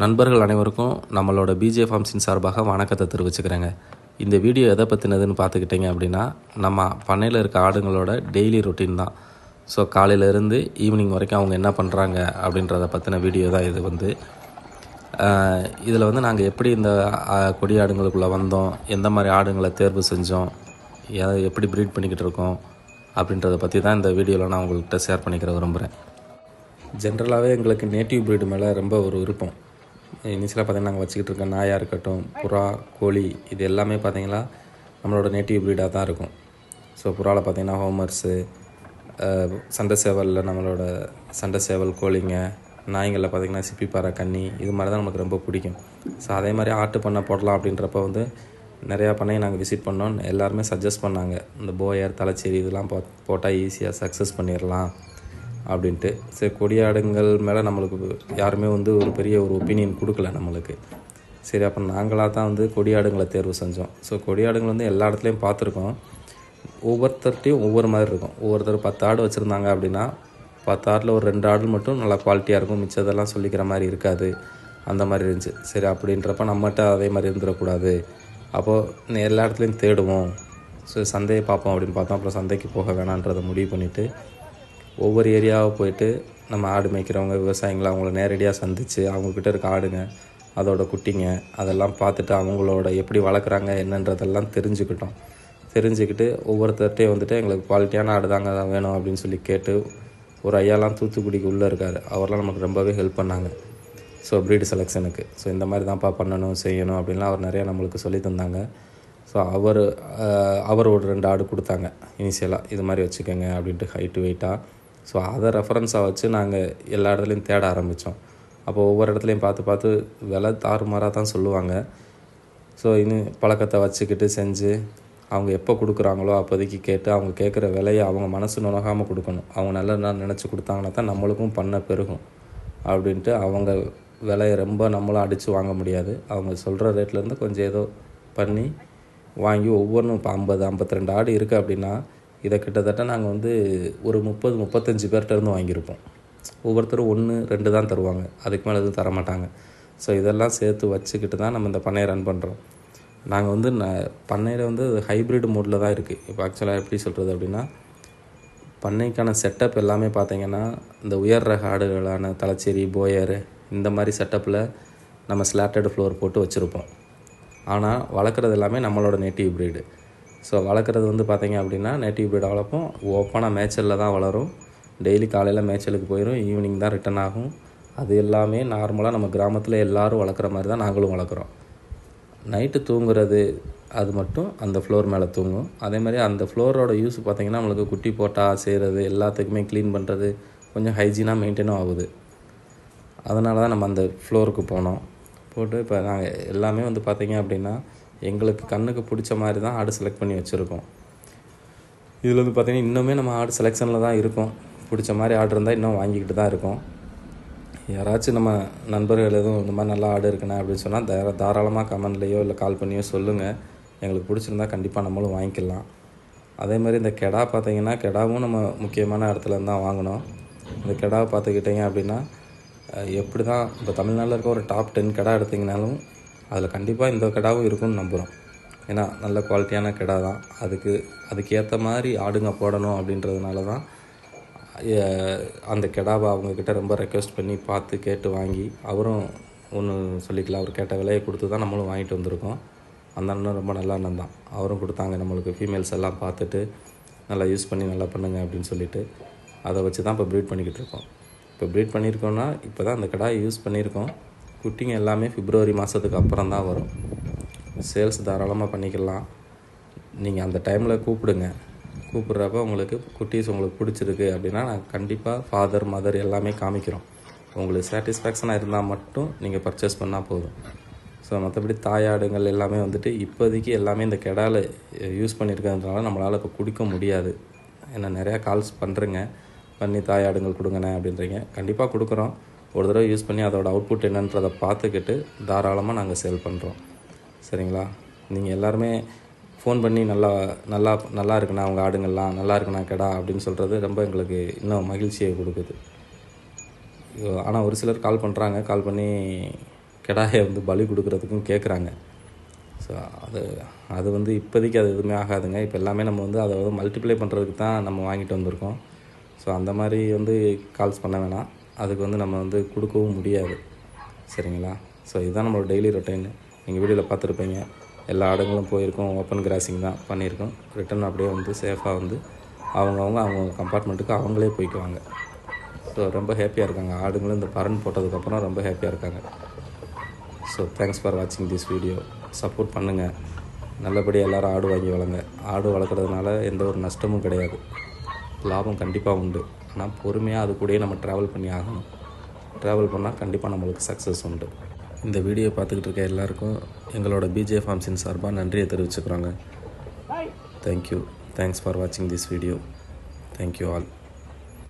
நண்பர்கள் அனைவருக்கும் நம்மளோட பிஜே ஃபார்ம்ஸின் சார்பாக வணக்கத்தை தெரிவிச்சுக்கிறேங்க. இந்த வீடியோ எதை பற்றினதுன்னு பார்த்துக்கிட்டிங்க அப்படின்னா நம்ம பண்ணையில் இருக்க ஆடுங்களோட டெய்லி ரொட்டீன் தான். ஸோ காலையிலேருந்து ஈவினிங் வரைக்கும் அவங்க என்ன பண்ணுறாங்க அப்படின்றத பற்றின வீடியோ தான் இது வந்து. இதில் வந்து நாங்கள் எப்படி இந்த கொடி ஆடுங்களுக்குள்ளே வந்தோம் எந்த மாதிரி ஆடுங்களை தேர்வு செஞ்சோம் எப்படி ப்ரீட் பண்ணிக்கிட்டு இருக்கோம் அப்படின்றத பற்றி தான் இந்த வீடியோவில் நான் உங்கள்கிட்ட ஷேர் பண்ணிக்கிற விரும்புகிறேன் ஜென்ரலாகவே எங்களுக்கு நேட்டிவ் ப்ரீடு மேலே ரொம்ப ஒரு விருப்பம். இனிஷியலாக பார்த்தீங்கன்னா நாங்கள் வச்சுக்கிட்டு இருக்க நாயாக இருக்கட்டும் புறா கோழி இது எல்லாமே பார்த்தீங்கன்னா நம்மளோட நேட்டிவ் ப்ரீடாக தான் இருக்கும். ஸோ புறாவில் பார்த்தீங்கன்னா ஹோமர்ஸு சண்டை சேவலில் நம்மளோட சண்டை சேவல் கோழிங்க நாய்ங்களில் பார்த்தீங்கன்னா சிப்பிப்பாறை கன்னி இது மாதிரி தான் நமக்கு ரொம்ப பிடிக்கும். ஸோ அதே மாதிரி ஆட்டு பண்ணை போடலாம் அப்படின்றப்ப வந்து நிறையா பண்ணையை நாங்கள் விசிட் பண்ணோம். எல்லாருமே சஜஸ்ட் பண்ணாங்க. இந்த போயர் தலைச்சேரி இதெல்லாம் போ போட்டால் ஈஸியாக சக்ஸஸ் பண்ணிடலாம். அப்படின்ட்டு. சரி கொடியாடுங்கள் மேலே நம்மளுக்கு யாருமே வந்து ஒரு பெரிய ஒரு ஒப்பீனியன் கொடுக்கல நம்மளுக்கு. சரி அப்போ நாங்களாக தான் வந்து கொடியாடுங்களை தேர்வு செஞ்சோம். ஸோ கொடியாடுங்கள் வந்து எல்லா இடத்துலையும் பார்த்துருக்கோம். ஒவ்வொருத்தர்ட்டையும் ஒவ்வொரு மாதிரி இருக்கும். ஒவ்வொருத்தர் பத்து ஆடு வச்சுருந்தாங்க அப்படின்னா பத்து ஆடில் ஒரு ரெண்டு ஆடு மட்டும் நல்லா குவாலிட்டியாக இருக்கும். மிச்சதெல்லாம் சொல்லிக்கிற மாதிரி இருக்காது. அந்த மாதிரி இருந்துச்சு. சரி அப்படின்றப்ப நம்மகிட்ட அதே மாதிரி இருந்துடக்கூடாது. அப்போது எல்லா இடத்துலையும் தேடுவோம். ஸோ சந்தையை பார்ப்போம் அப்படின்னு பார்த்தோம். அப்புறம் சந்தைக்கு போக வேணான்றதை முடிவு பண்ணிவிட்டு ஒவ்வொரு ஏரியாவை போயிட்டு நம்ம ஆடு மேய்க்கிறவங்க விவசாயிங்களை அவங்கள நேரடியாக சந்தித்து அவங்கக்கிட்ட இருக்க ஆடுங்க அதோட குட்டிங்க அதெல்லாம் பார்த்துட்டு அவங்களோட எப்படி வளர்க்குறாங்க என்னன்றதெல்லாம் தெரிஞ்சுக்கிட்டோம். தெரிஞ்சுக்கிட்டு ஒவ்வொருத்தர்கிட்டையும் வந்துட்டு எங்களுக்கு குவாலிட்டியான ஆடு தாங்க தான் வேணும் அப்படின்னு சொல்லி கேட்டு ஒரு ஐயாலாம் தூத்துக்குடிக்கு உள்ளே இருக்கார். அவரெல்லாம் நமக்கு ரொம்பவே ஹெல்ப் பண்ணாங்க. ஸோ ப்ரீடு செலெக்ஷனுக்கு ஸோ இந்த மாதிரி தான்ப்பா பண்ணணும் செய்யணும் அப்படின்லாம் அவர் நிறையா நம்மளுக்கு சொல்லி தந்தாங்க. ஸோ அவர் அவர் ஒரு ரெண்டு ஆடு கொடுத்தாங்க. இனிஷியலாக இது மாதிரி வச்சுக்கோங்க அப்படின்ட்டு ஹைட்டு வெயிட்டாக ஸோ அதை ரெஃபரன்ஸாக வச்சு நாங்கள் எல்லா இடத்துலையும் தேட ஆரம்பித்தோம் அப்போ ஒவ்வொரு இடத்துலையும் பார்த்து பார்த்து விலை தாறுமாறாக தான் சொல்லுவாங்க. ஸோ இன்னும் பழக்கத்தை வச்சுக்கிட்டு செஞ்சு அவங்க எப்போ கொடுக்குறாங்களோ அப்போதைக்கு கேட்டு அவங்க கேட்குற விலையை அவங்க மனசு நுணகாமல் கொடுக்கணும். அவங்க நல்ல நினச்சி கொடுத்தாங்கன்னா தான் நம்மளுக்கும் பண்ண பெருகும். அப்படின்ட்டு அவங்க விலையை ரொம்ப நம்மளும் அடித்து வாங்க முடியாது. அவங்க சொல்கிற ரேட்லேருந்து கொஞ்சம் ஏதோ பண்ணி வாங்கி ஒவ்வொன்றும் இப்போ ஐம்பது ஐம்பத்தி ரெண்டு ஆடு இருக்குது அப்படின்னா இதை கிட்டத்தட்ட நாங்கள் வந்து ஒரு முப்பது முப்பத்தஞ்சு பேர்கிட்டருந்து வாங்கியிருப்போம். ஒவ்வொருத்தரும் ஒன்று ரெண்டு தான் தருவாங்க. அதுக்கு மேலே எதுவும் தர மாட்டாங்க ஸோ இதெல்லாம் சேர்த்து வச்சுக்கிட்டு தான் நம்ம இந்த பண்ணையை ரன் பண்ணுறோம் நாங்கள் வந்து ந பண்ணையில் வந்து ஹைப்ரிட் மோடில் தான் இருக்குது இப்போ ஆக்சுவலாக எப்படி சொல்கிறது அப்படின்னா பண்ணைக்கான செட்டப் எல்லாமே பார்த்தீங்கன்னா இந்த உயர் ரக ஆடுகளான தலைச்சேரி போயர் இந்த மாதிரி செட்டப்பில் நம்ம ஸ்லாட்டட் ஃப்ளோர் போட்டு வச்சுருப்போம். ஆனால் வளர்க்குறது எல்லாமே நம்மளோட நேட்டிவ் ப்ரீடு ஸோ வளர்க்குறது வந்து பார்த்தீங்க அப்படின்னா நேட்டிவ் பீட் வளர்ப்போம் ஓப்பனாக மேய்ச்சலில் தான் வளரும். டெய்லி காலையில் மேய்ச்சலுக்கு போயிடும் ஈவினிங் தான் ரிட்டர்ன் ஆகும். அது எல்லாமே நார்மலாக நம்ம கிராமத்தில் எல்லோரும் வளர்க்குற மாதிரி தான் நாங்களும் வளர்க்குறோம். நைட்டு தூங்குறது அது மட்டும் அந்த ஃப்ளோர் மேலே தூங்கும். அதே மாதிரி அந்த ஃப்ளோரோட யூஸ் பார்த்திங்கன்னா நம்மளுக்கு குட்டி போட்டால் செய்கிறது எல்லாத்துக்குமே க்ளீன் பண்ணுறது கொஞ்சம் ஹைஜீனாக மெயின்டைனும் ஆகுது. அதனால தான் நம்ம அந்த ஃப்ளோருக்கு போனோம். போட்டு இப்போ நாங்கள் எல்லாமே வந்து பார்த்திங்க அப்படின்னா எங்களுக்கு கண்ணுக்கு பிடிச்ச மாதிரி தான் ஆடு செலக்ட் பண்ணி வச்சுருக்கோம். இதில் வந்து பார்த்திங்கன்னா இன்னுமே நம்ம ஆடு செலெக்ஷனில் தான் இருக்கோம். பிடிச்ச மாதிரி ஆடு இருந்தால் இன்னும் வாங்கிக்கிட்டு தான் இருக்கோம். யாராச்சும் நம்ம நண்பர்கள் எதுவும் இந்த மாதிரி நல்லா ஆடு இருக்குண்ணே அப்படின்னு சொன்னால் தார தாராளமாக கமெண்ட்லேயோ இல்லை கால் பண்ணியோ சொல்லுங்கள் எங்களுக்கு பிடிச்சிருந்தா கண்டிப்பாக நம்மளும் வாங்கிக்கலாம். அதே மாதிரி இந்த கெடா பார்த்தீங்கன்னா கெடாவும் நம்ம முக்கியமான இடத்துல தான் வாங்கினோம் இந்த கெடாவை பார்த்துக்கிட்டிங்க அப்படின்னா எப்படி தான் இப்போ தமிழ்நாட்டில் இருக்க ஒரு டாப் டென் கெடா எடுத்திங்கனாலும் அதில் கண்டிப்பாக இந்த கிடாவும் இருக்கும்னு நம்புகிறோம் ஏன்னா நல்ல குவாலிட்டியான கிடா தான் அதுக்கு அதுக்கு ஏற்ற மாதிரி ஆடுங்க போடணும் அப்படின்றதுனால தான் அந்த கெடாவை அவங்கக்கிட்ட ரொம்ப ரெக்வெஸ்ட் பண்ணி பார்த்து கேட்டு வாங்கி அவரும் ஒன்று சொல்லிக்கலாம் அவர் கேட்ட விலையை கொடுத்து தான் நம்மளும் வாங்கிட்டு வந்திருக்கோம். அந்த அண்ணன் ரொம்ப நல்ல அண்ணன் தான். அவரும் கொடுத்தாங்க நம்மளுக்கு ஃபீமேல்ஸ் எல்லாம் பார்த்துட்டு நல்லா யூஸ் பண்ணி நல்லா பண்ணுங்க அப்படின்னு சொல்லிட்டு. அதை வச்சு தான் இப்போ ப்ரீட் பண்ணிக்கிட்டு இருக்கோம். இப்போ ப்ரீட் பண்ணியிருக்கோன்னா இப்போ தான் அந்த கடாயை யூஸ் பண்ணியிருக்கோம். குட்டிங்க எல்லாமே பிப்ரவரி மாதத்துக்கு அப்புறம் தான் வரும். சேல்ஸ் தாராளமாக பண்ணிக்கலாம். நீங்கள் அந்த டைமில் கூப்பிடுங்க. கூப்பிட்றப்ப உங்களுக்கு குட்டீஸ் உங்களுக்கு பிடிச்சிருக்கு அப்படின்னா நான் கண்டிப்பாக ஃபாதர் மதர் எல்லாமே காமிக்கிறோம். உங்களுக்கு சாட்டிஸ்ஃபேக்ஷனாக இருந்தால் மட்டும் நீங்கள் பர்ச்சேஸ் பண்ணால் போதும். ஸோ மற்றபடி தாயாடுங்கள் எல்லாமே வந்துட்டு இப்போதைக்கு எல்லாமே இந்த கெடால யூஸ் பண்ணியிருக்கிறதுனால நம்மளால் இப்போ குடிக்க முடியாது. ஏன்னா நிறையா கால்ஸ் பண்ணுறேங்க பண்ணி தாயாடுங்கள் கொடுங்கண்ணே அப்படின்றீங்க. கண்டிப்பாக கொடுக்குறோம். ஒரு தடவை யூஸ் பண்ணி அதோட அவுட்புட் என்னன்றதை பார்த்துக்கிட்டு தாராளமாக நாங்கள் சேல் பண்ணுறோம் சரிங்களா? நீங்கள் எல்லாருமே ஃபோன் பண்ணி நல்லா நல்லா நல்லா இருக்குண்ணா அவங்க ஆடுங்கள்லாம் நல்லா இருக்குண்ணா கெடா அப்படின்னு சொல்கிறது ரொம்ப எங்களுக்கு இன்னும் மகிழ்ச்சியை கொடுக்குது. ஆனால் ஒரு சிலர் கால் பண்ணுறாங்க கால் பண்ணி கெடாயை வந்து பலி கொடுக்குறதுக்கும் கேட்குறாங்க ஸோ அது அது வந்து இப்போதைக்கு அது எதுவுமே ஆகாதுங்க. இப்போ எல்லாமே நம்ம வந்து அதை வந்து மல்டிப்ளை பண்ணுறதுக்கு தான் நம்ம வாங்கிட்டு வந்திருக்கோம். ஸோ அந்த மாதிரி வந்து கால்ஸ் பண்ண வேணாம். அதுக்கு வந்து நம்ம வந்து கொடுக்கவும் முடியாது. சரிங்களா? ஸோ இதுதான் நம்மளோட டெய்லி ரொட்டீன் நீங்கள் வீடியோவில் பார்த்துருப்பீங்க. எல்லா ஆடுங்களும் போயிருக்கோம். ஓப்பன் கிராசிங் தான் பண்ணியிருக்கோம். ரிட்டன் அப்படியே வந்து சேஃபாக வந்து அவங்கவுங்க அவங்க கம்பார்ட்மெண்ட்டுக்கு அவங்களே போய்க்குவாங்க. ஸோ ரொம்ப ஹாப்பியாக இருக்காங்க. ஆடுங்களும் இந்த பரன் போட்டதுக்கப்புறம் ரொம்ப ஹாப்பியாக இருக்காங்க. ஸோ தேங்க்ஸ் ஃபார் வாட்சிங் திஸ் வீடியோ சப்போர்ட் பண்ணுங்கள் நல்லபடியாக எல்லோரும் ஆடு வாங்கி வளங்க. ஆடு வளர்க்குறதுனால எந்த ஒரு நஷ்டமும் கிடையாது. லாபம் கண்டிப்பாக உண்டு. ஆனால் பொறுமையாக அது கூடயே நம்ம ட்ராவல் பண்ணி ஆகணும். ட்ராவல் பண்ணால் கண்டிப்பாக நம்மளுக்கு சக்ஸஸ் உண்டு. இந்த வீடியோ பார்த்துக்கிட்டு இருக்க எல்லாருக்கும் எங்களோட பிஜே ஃபார்ம்ஸின் சார்பாக நன்றியை தெரிவிச்சுக்கிறாங்க. தேங்க்யூ தேங்க்ஸ் ஃபார் வாட்சிங் this video thank you all